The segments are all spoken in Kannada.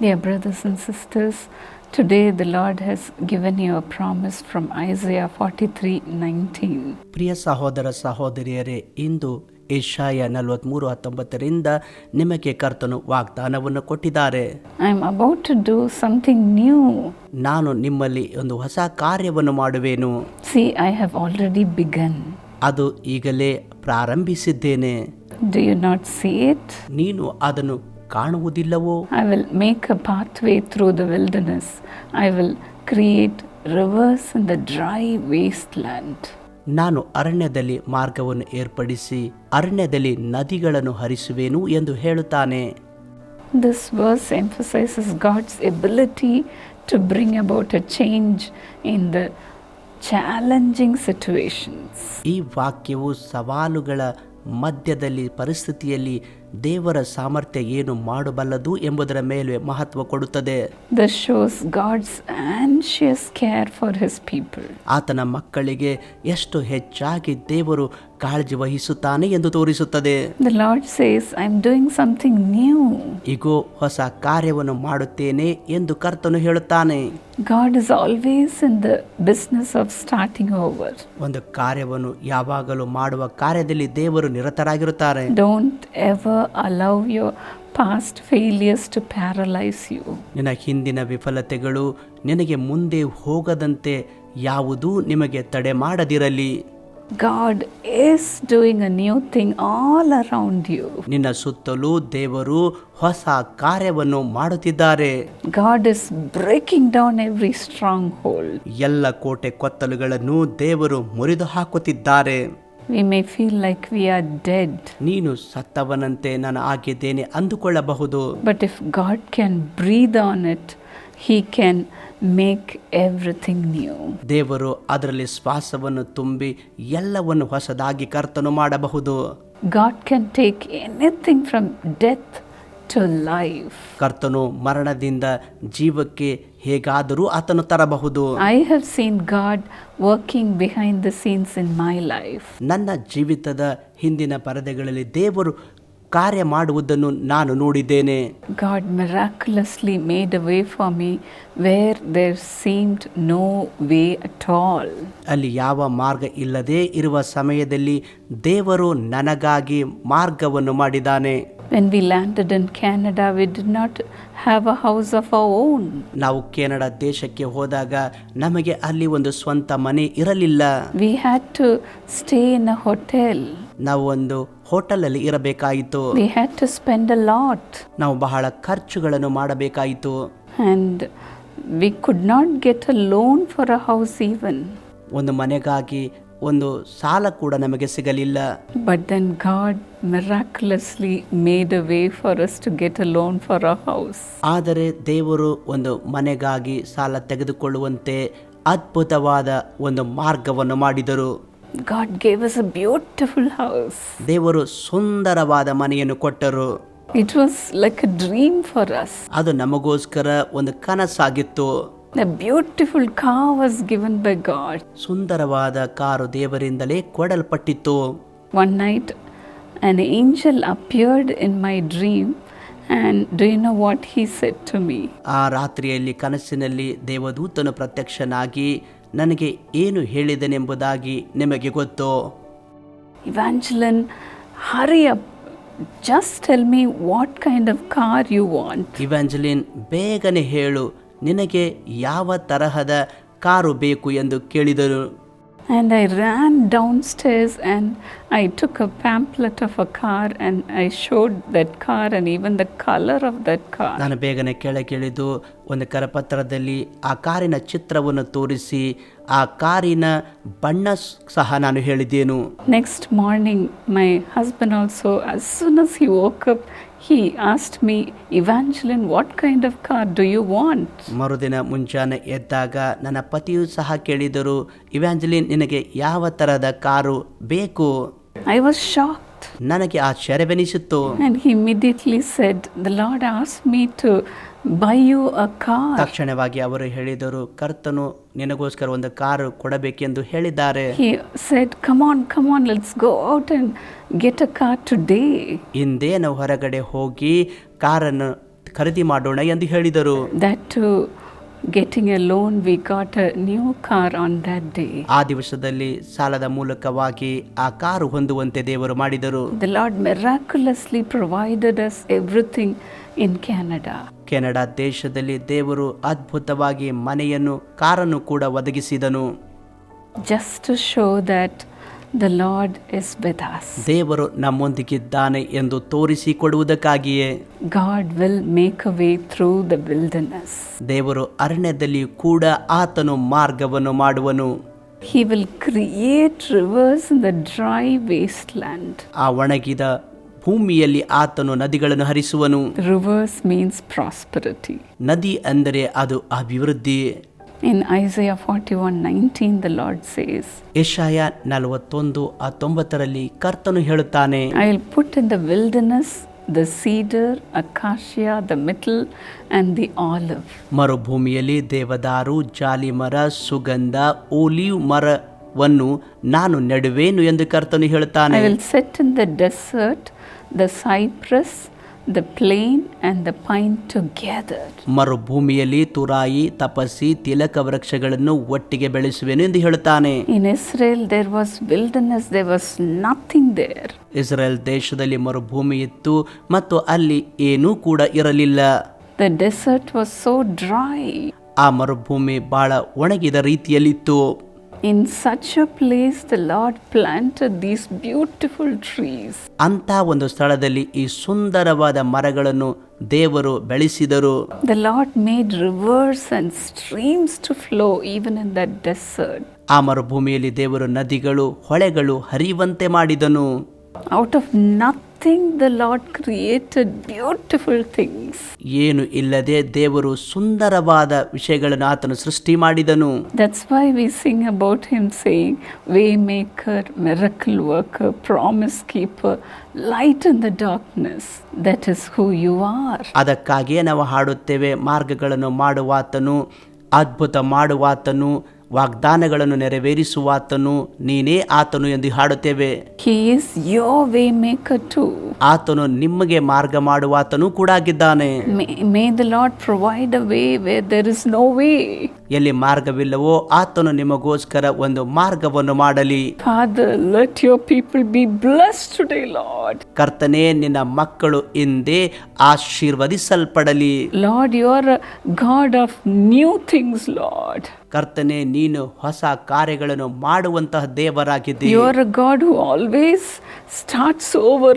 Dear brothers and sisters, today the Lord has given you a promise from Isaiah 43:19. ಪ್ರಿಯ ಸಹೋದರ ಸಹೋದರಿಯರೇ ಇಂದು ಏಷಾಯ ನಲವತ್ತ್ಮೂರು ಹತ್ತೊಂಬತ್ತರಿಂದ ನಿಮಗೆ ಕರ್ತನು ವಾಗ್ದಾನವನ್ನು ಕೊಟ್ಟಿದ್ದಾರೆ I am about to do something new. ನಾನು ನಿಮ್ಮಲ್ಲಿ ಒಂದು ಹೊಸ ಕಾರ್ಯವನ್ನು ಮಾಡುವೆನು See, I have already begun. ಅದು ಈಗಲೇ ಪ್ರಾರಂಭಿಸಿದ್ದೇನೆ Do you not see it? ನೀನು ಅದನ್ನು ಕಾಣುವುದಿಲ್ಲವೋ? I will make a path way through the the I will create rivers in the dry waste land ನಾನು ಅರಣ್ಯದಲ್ಲಿ ಮಾರ್ಗವನ್ನು ಏರ್ಪಡಿಸಿ ಅರಣ್ಯದಲ್ಲಿ ನದಿಗಳನ್ನು ಹರಿಸುವೆನು ಎಂದು ಹೇಳುತ್ತಾನೆ. This verse emphasises God's ability to bring about a change in the challenging situations ಈ ವಾಕ್ಯವು ಸವಾಲುಗಳ ಮಧ್ಯದಲ್ಲಿ ಪರಿಸ್ಥಿತಿಯಲ್ಲಿ ದೇವರ ಸಾಮರ್ಥ್ಯ ಏನು ಮಾಡಬಲ್ಲದು ಎಂಬುದರ ಮೇಲೆ ಮಹತ್ವ ಕೊಡುತ್ತದೆ. ಆತನ ಮಕ್ಕಳಿಗೆ ಎಷ್ಟು ಹೆಚ್ಚಾಗಿ ದೇವರು ಕಾಳಜಿ ವಹಿಸುತ್ತಾನೆ ಎಂದು ತೋರಿಸುತ್ತದೆ. ಈಗೋ ಹೊಸ ಕಾರ್ಯವನ್ನು ಮಾಡುತ್ತೇನೆ ಎಂದು ಕರ್ತನು ಹೇಳುತ್ತಾನೆ. God is always in the business of starting over ಒಂದು ಕಾರ್ಯವನ್ನು ಯಾವಾಗಲೂ ಮಾಡುವ ಕಾರ್ಯದಲ್ಲಿ ದೇವರು ನಿರತರಾಗಿರುತ್ತಾರೆ. Don't ever allow your past failures to paralyze you. ನಿನ್ನ ಹಿಂದಿನ ವಿಫಲತೆಗಳು ನಿನಗೆ ಮುಂದೆ ಹೋಗದಂತೆ ಯಾವುದೂ ನಿಮಗೆ ತಡೆ ಮಾಡದಿರಲಿ God is doing a new thing all around you. ನಿನ್ನ ಸುತ್ತಲೂ ದೇವರು ಹೊಸ ಕಾರ್ಯವನ್ನು ಮಾಡುತ್ತಿದ್ದಾರೆ God is breaking down every stronghold. ಎಲ್ಲ ಕೋಟೆ ಕೊತ್ತಲುಗಳನ್ನು ದೇವರು ಮುರಿದು ಹಾಕುತ್ತಿದ್ದಾರೆ we may feel like we are dead ನೀನು ಸತ್ತವನಂತೆ ನಾನು ಆಗಿದ್ದೇನೆ ಅಂದುಕೊಳ್ಳಬಹುದು. But if God can breathe on it he can make everything new ದೇವರು ಅದರಲ್ಲಿ ಶ್ವಾಸವನ್ನು ತುಂಬಿ ಎಲ್ಲವನ್ನು ಹೊಸದಾಗಿ ಕರ್ತನು ಮಾಡಬಹುದು. God can take anything from death to life. ಕರ್ತನು ಮರಣದಿಂದ ಜೀವಕ್ಕೆ ಹೇಗಾದರೂ ಆತನು ತರಬಹುದು I have seen God working behind the scenes in my life. ನನ್ನ ಜೀವಿತದ ಹಿಂದಿನ ಪರದೆಗಳಲ್ಲಿ ದೇವರು ಕಾರ್ಯ ಮಾಡುವುದನ್ನು ನಾನು ನೋಡಿದ್ದೇನೆ God miraculously made a way for me where there seemed no way at all. ಅಲ್ಲಿ ಯಾವ ಮಾರ್ಗ ಇಲ್ಲದೆ ಇರುವ ಸಮಯದಲ್ಲಿ ದೇವರು ನನಗಾಗಿ ಮಾರ್ಗವನ್ನು ಮಾಡಿದ್ದಾನೆ When we landed in Canada, we did not have a house of our own. ನಾವು ಕೆನಡಾ ದೇಶಕ್ಕೆ ಹೋದಾಗ ನಮಗೆ ಅಲ್ಲಿ ಒಂದು ಸ್ವಂತ ಮನೆ ಇರಲಿಲ್ಲ We had to stay in a hotel. ನಾವು ಒಂದು ಹೋಟೆಲಲ್ಲಿ ಇರಬೇಕಾಯಿತು We had to spend a lot. ನಾವು ಬಹಳ ಖರ್ಚುಗಳನ್ನು ಮಾಡಬೇಕಾಯಿತು And we could not get a loan for a house even. ಒಂದು ಮನೆಗಾಗಿ ಒಂದು ಸಾಲ ಕೂಡ ನಮಗೆ ಸಿಗಲಿಲ್ಲ. But then God miraculously made a way for us to get a loan for a house ಆದರೆ ದೇವರು ಒಂದು ಮನೆಗಾಗಿ ಸಾಲ ತೆಗೆದುಕೊಳ್ಳುವಂತೆ ಅದ್ಭುತವಾದ ಒಂದು ಮಾರ್ಗವನ್ನು ಮಾಡಿದರು. God gave us a beautiful house ದೇವರು ಸುಂದರವಾದ ಮನೆಯನ್ನು ಕೊಟ್ಟರು. It was like a dream for us ಅದು ನಮಗೋಸ್ಕರ ಒಂದು ಕನಸಾಗಿತ್ತು. The beautiful car was given by God ಸುಂದರವಾದ ಕಾರು ದೇವರಿಂದಲೇ ಕೊಡಲ್ಪಟ್ಟಿತ್ತು. One night an angel appeared in my dream and do you know what he said to me ಆ ರಾತ್ರಿಯಲ್ಲಿ ಕನಸಿನಲ್ಲಿ ದೇವದೂತನು ಪ್ರತ್ಯಕ್ಷನಾಗಿ ನನಗೆ ಏನು ಹೇಳಿದನೆಂಬುದಾಗಿ ನಿಮಗೆ ಗೊತ್ತು. Evangeline hurry just tell me what kind of car you want Evangeline ಬೇಗನೆ ಹೇಳು. ನಿನಗೆ ಯಾವ ತರಹದ ಕಾರು ಬೇಕು ಎಂದು ಕೇಳಿದರು And I ran downstairs and I took a pamphlet of a car and I showed that car and even the color of that car. ನಾನು ಬೇಗನೆ ಕೆಳಗಿಳಿದು ಒಂದು ಕರಪತ್ರದಲ್ಲಿ ಆ ಕಾರಿನ ಚಿತ್ರವನ್ನು ತೋರಿಸಿ ಆ ಕಾರಿನ ಬಣ್ಣ ಸಹ ನಾನು ಹೇಳಿದ್ದೇನು Next morning, my husband also, as soon as he woke up, he asked me, Evangeline, what kind of car do you want? ಮರುದಿನ ಮುಂಜಾನೆ ಎದ್ದಾಗ ನನ್ನ ಪತಿಯು ಸಹ ಕೇಳಿದರು ಇವ್ಯಾಂಜಲಿನ್ ನಿನಗೆ ಯಾವ ತರಹದ ಕಾರು ಬೇಕು I was shocked. ನನಗೆ ಆಶ್ಚರ್ಯವೆನಿಸಿತ್ತು And he immediately said, The Lord asked me to buy you a car. ತಕ್ಷಣವಾಗಿ ಅವರು ಹೇಳಿದರು ಕರ್ತನು ನಿನಗೋಸ್ಕರ ಒಂದು ಕಾರು ಕೊಡಬೇಕೆಂದು ಹೇಳಿದ್ದಾರೆ He said, Come on, come on, let's go out and get a car today. ಹಿಂದೆ ನಾವು ಹೊರಗಡೆ ಹೋಗಿ ಕಾರನ್ನು ಖರೀದಿ ಮಾಡೋಣ ಎಂದು ಹೇಳಿದರು That too, getting a loan, we got a new car on that day. ಆ ದಿವಸದಲ್ಲಿ ಸಾಲದ ಮೂಲಕವಾಗಿ ಆ ಕಾರು ಹೊಂದುವಂತೆ ದೇವರು ಮಾಡಿದರು The Lord miraculously provided us everything in Canada. Canada ದೇಶದಲ್ಲಿ ದೇವರು ಅದ್ಭುತವಾಗಿ ಮನೆಯನ್ನು ಕಾರನ್ನು ಕೂಡ ಒದಗಿಸಿದನು just show show the Lord with us. ದೇವರು ನಮ್ಮೊಂದಿಗಿದ್ದಾನೆ ಎಂದು ತೋರಿಸಿಕೊಡುವುದಕ್ಕಾಗಿಯೇ God will make a way through the wilderness. ದೇವರು ಅರಣ್ಯದಲ್ಲಿ ಕೂಡ ಆತನು ಮಾರ್ಗವನ್ನು ಮಾಡುವನು He will create rivers in the dry wasteland. ಆ ಒಣಗಿದ ಭೂಮಿಯಲ್ಲಿ ಆತನು ನದಿಗಳನ್ನು ಹರಿಸುವನು ರಿವರ್ಸ್ means prosperity. ನದಿ ಅಂದರೆ ಅದು ಅಭಿವೃದ್ಧಿ In Isaiah 41:19, the Lord says, ಯಶಾಯ ನಲವತ್ತೊಂದು ಹತ್ತೊಂಬತ್ತರಲ್ಲಿ ಕರ್ತನು ಹೇಳುತ್ತಾನೆ I will put in the wilderness the cedar, acacia, the myrtle, and the olive. ಮರುಭೂಮಿಯಲ್ಲಿ ದೇವದಾರು ಜಾಲಿ ಮರ ಸುಗಂಧ ಓಲಿವ್ ಮರವನ್ನು ನಾನು ನೆಡುವೆನು ಎಂದು ಕರ್ತನು ಹೇಳುತ್ತಾನೆ I will set in the desert the cypress, the plane, and the pine together. ಮರುಭೂಮಿಯಲ್ಲಿ ತುರಾಯಿ ತಪಸ್ಸಿ ತಿಲಕ ವೃಕ್ಷಗಳನ್ನು ಒಟ್ಟಿಗೆ ಬೆಳೆಸುವೆನು ಎಂದು ಹೇಳುತ್ತಾನೆ In Israel, there was wilderness, there was nothing there. Israel ದೇಶದಲ್ಲಿ ಮರುಭೂಮಿ ಇತ್ತು ಮತ್ತು ಅಲ್ಲಿ ಏನೂ ಕೂಡ ಇರಲಿಲ್ಲ The desert was so dry. ಆ ಮರುಭೂಮಿ ಬಹಳ ಒಣಗಿದ ರೀತಿಯಲ್ಲಿತ್ತು in such a place the Lord plant these beautiful trees ಅಂತ ಒಂದು ಸ್ಥಳದಲ್ಲಿ ಈ ಸುಂದರವಾದ ಮರಗಳನ್ನು ದೇವರು ಬೆಳೆಸಿದರು. The Lord made rivers and streams to flow even in the desert ಆ ಮರುಭೂಮಿಯಲ್ಲಿ ದೇವರು ನದಿಗಳು ಹೊಳೆಗಳು ಹರಿಯುವಂತೆ ಮಾಡಿದನು. Out of nothing nothing, the Lord created beautiful things. ಏನು ಇಲ್ಲದೆ ದೇವರು ಸುಂದರವಾದ ವಿಷಯಗಳನ್ನು ಆತನು ಸೃಷ್ಟಿ ಮಾಡಿದನು That's why we sing about him saying, Waymaker, miracle worker, promise keeper, light in the darkness. That is who you are. ಅದಕ್ಕಾಗಿಯೇ ನಾವು ಹಾಡುತ್ತೇವೆ ಮಾರ್ಗಗಳನ್ನು ಮಾಡುವಾತನು ಅದ್ಭುತ ಮಾಡುವಾತನು ವಾಗ್ದಾನಗಳನ್ನು ನೆರವೇರಿಸುವಾತನು ನೀನೇ ಆತನು ಎಂದು ಹಾಡುತ್ತೇವೆ too. ಆತನು ನಿಮಗೆ ಮಾರ್ಗ ಮಾಡುವಾತನು ಕೂಡ ಆಗಿದ್ದಾನೆ where there is no way. ಎಲ್ಲಿ ಮಾರ್ಗವಿಲ್ಲವೋ ಆತನು ನಿಮಗೋಸ್ಕರ ಒಂದು ಮಾರ್ಗವನ್ನು ಮಾಡಲಿ blessed today, Lord. ಕರ್ತನೇ ನಿನ್ನ ಮಕ್ಕಳು ಹಿಂದೆ ಆಶೀರ್ವದಿಸಲ್ಪಡಲಿ Lord your God of new things Lord. ಕರ್ತನೆ ನೀನು ಹೊಸ ಕಾರ್ಯಗಳನ್ನು ಮಾಡುವಂತಹ ದೇವರಾಗಿದ್ದೀ you are God who always starts starts over,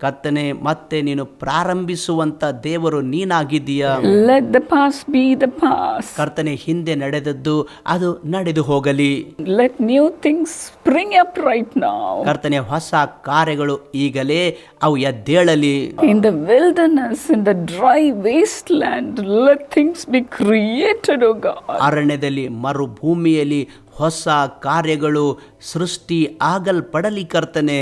ಕರ್ತನೆ ಮತ್ತೆ ನೀನು ಪ್ರಾರಂಭಿಸುವಂತ ದೇವರು ನೀನಾಗಿದ್ದೀಯ let the past be the past. ಕರ್ತನೆ ಹಿಂದೆ ನಡೆದದ್ದು ಅದು ನಡೆದು ಹೋಗಲಿ let new things spring up right now. ಕರ್ತನೆ ಹೊಸ ಕಾರ್ಯಗಳು ಈಗಲೇ ಅವು ಎದ್ದೇಳಲಿ In the wilderness, in the dry wasteland, let things be created, God God. ಅರಣ್ಯದಲ್ಲಿ ಮರುಭೂಮಿಯಲ್ಲಿ ಹೊಸ ಕಾರ್ಯಗಳು ಸೃಷ್ಟಿ ಆಗಲ್ಪಡಲಿ ಕರ್ತನೆ.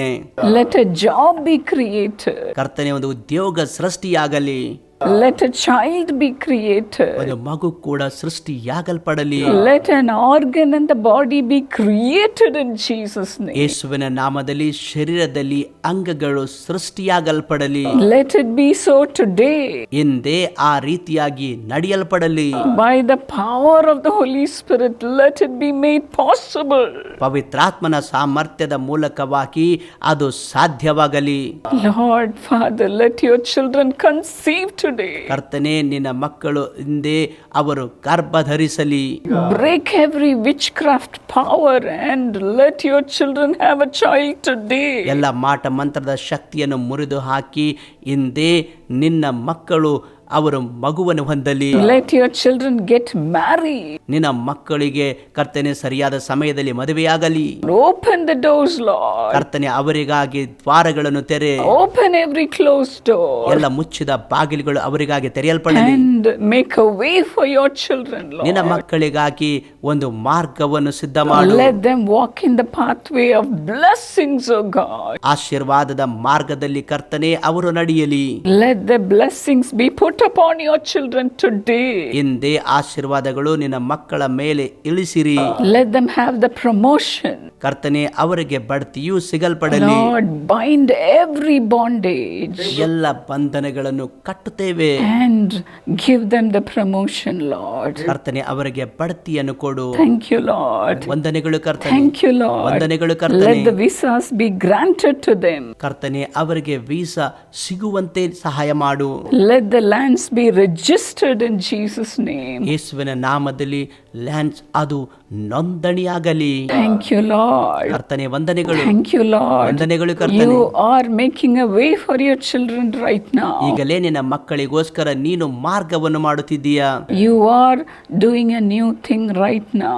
ಲೆಟ್ ಜಾಬ್ ಬಿ be ಕರ್ತನೆ ಒಂದು ಉದ್ಯೋಗ ಸೃಷ್ಟಿಯಾಗಲಿ. Let a child be created. ಒಂದು ಮಗು ಕೂಡ ಸೃಷ್ಟಿಯಾಗಲ್ಪಡಲಿ Let an organ and the body be created in Jesus' name. ಯೇಸುವಿನ ನಾಮದಲ್ಲಿ ಶರೀರದಲ್ಲಿ ಅಂಗಗಳು ಸೃಷ್ಟಿಯಾಗಲ್ಪಡಲಿ Let it be so today. ಹಿಂದೆ ಆ ರೀತಿಯಾಗಿ ನಡೆಯಲ್ಪಡಲಿ By the power of the Holy Spirit, let it be made possible. ಪವಿತ್ರಾತ್ಮನ ಸಾಮರ್ಥ್ಯದ ಮೂಲಕವಾಗಿ ಅದು ಸಾಧ್ಯವಾಗಲಿ Lord, Father, let your children conceive. ಕರ್ತನೆ ನಿನ್ನ ಮಕ್ಕಳು ಹಿಂದೆ ಅವರು ಗರ್ಭ ಧರಿಸಲಿ every every witchcraft power and let your children have a child today. ಎಲ್ಲ ಮಾಟ ಮಂತ್ರದ ಶಕ್ತಿಯನ್ನು ಮುರಿದು ಹಾಕಿ ಹಿಂದೆ ನಿನ್ನ ಮಕ್ಕಳು ಅವರು ಮಗುವನ್ನು ಹೊಂದಲಿ. Let your children get marry ನಿನ್ನ ಮಕ್ಕಳಿಗೆ ಕರ್ತನೆ ಸರಿಯಾದ ಸಮಯದಲ್ಲಿ ಮದುವೆಯಾಗಲಿ. Open the doors Lord. ಕರ್ತನೆ ಅವರಿಗಾಗಿ ದ್ವಾರಗಳನ್ನು ತೆರೆ. ಓಪನ್ ಎವ್ರಿ ಕ್ಲೋಸ್ ಡೋರ್ ಎಲ್ಲ ಮುಚ್ಚಿದ ಬಾಗಿಲುಗಳು ಅವರಿಗಾಗಿ ತೆರೆಯಲ್ಪಡಲಿ. And make way way for your children, ನಿನ್ನ. ಮಕ್ಕಳಿಗಾಗಿ ಒಂದು ಮಾರ್ಗವನ್ನು ಸಿದ್ಧ ಮಾಡು. Let walk in the path way of blessings O God ಆಶೀರ್ವಾದದ ಮಾರ್ಗದಲ್ಲಿ ಕರ್ತನೆ ಅವರು ನಡೆಯಲಿ. Let the blessings be put upon your children today. ಇಂದೇ ಆಶೀರ್ವಾದಗಳು ನಿನ್ನ ಮಕ್ಕಳ ಮೇಲೆ ಇಳಿಸಿರಿ Let them have the promotion. ಕರ್ತನೆ ಅವರಿಗೆ ಬಡ್ತಿಯೂ ಸಿಗಲ್ಪಡಲಿ Lord, bind every bondage ಎಲ್ಲ ಬಂಧನಗಳನ್ನು ಕಟ್ಟುತ್ತೇವೆ and give them the promotion, Lord. ಕರ್ತನೆ ಅವರಿಗೆ ಬಡ್ತಿಯನ್ನು ಕೊಡು Thank you, Lord. ವಂದನೆಗಳು ಕರ್ತನೆ Thank you, Lord. ವಂದನೆಗಳು ಕರ್ತನೆ Let the visas be granted to them. ಕರ್ತನೆ ಅವರಿಗೆ ವೀಸಾ ಸಿಗುವಂತೆ ಸಹಾಯ ಮಾಡು Let the lands be registered in Jesus' name. ಯೇಸುವಿನ ನಾಮದಲ್ಲಿ ಲ್ಯಾನ್ಸ್ ಅದು ನೋಂದಣಿಯಾಗಲಿ. ಥ್ಯಾಂಕ್ ಯು ಲಾರ್ಡ್ ಕರ್ತನೆ ವಂದನೆಗಳು. ಥ್ಯಾಂಕ್ ಯು ಲಾರ್ಡ್ ವಂದನೆಗಳು ಕರ್ತನೆ. You are making a way for your children right now ಈಗಲೇ ನಿನ್ನ ಮಕ್ಕಳಿಗೋಸ್ಕರ ನೀನು ಮಾರ್ಗವನ್ನು ಮಾಡುತ್ತಿದ್ದೀಯಾ? You are doing a new thing right now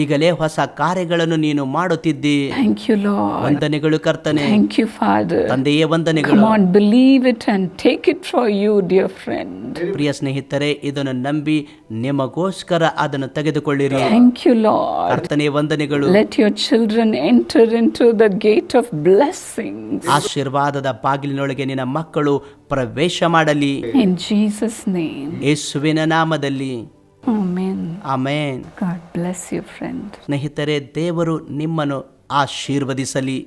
ಈಗಲೇ ಹೊಸ ಕಾರ್ಯಗಳನ್ನು ನೀನು ಮಾಡುತ್ತಿದ್ದಿ. ಥ್ಯಾಂಕ್ ಯು ಲಾರ್ಡ್ ವಂದನೆಗಳು ಕರ್ತನೆ. ಥ್ಯಾಂಕ್ ಯು ಫಾದರ್ ತಂದೆಯೇ ವಂದನೆಗಳು. Come believe it and take it for you dear friend ಪ್ರಿಯ ಸ್ನೇಹಿತರೆ ಇದನ್ನು ನಂಬಿ ನಿಮಗೋಸ್ಕರ ಅದನ್ನು ತೆಗೆ ತೆಗೆದುಕೊಳ್ಳಿರಿ Thank ಯು Lord. ವಂದನೆಗಳು ವಂದನೆಗಳು Let your children enter into the gate of blessings. ಆಶೀರ್ವಾದದ ಬಾಗಿಲಿನೊಳಗೆ ನಿನ್ನ ಮಕ್ಕಳು ಪ್ರವೇಶ ಮಾಡಲಿ In Jesus' name. ಯೇಸುವಿನ ನಾಮದಲ್ಲಿ Amen. Amen God bless you, friend. ಸ್ನೇಹಿತರೆ ದೇವರು ನಿಮ್ಮನ್ನು ಆಶೀರ್ವದಿಸಲಿ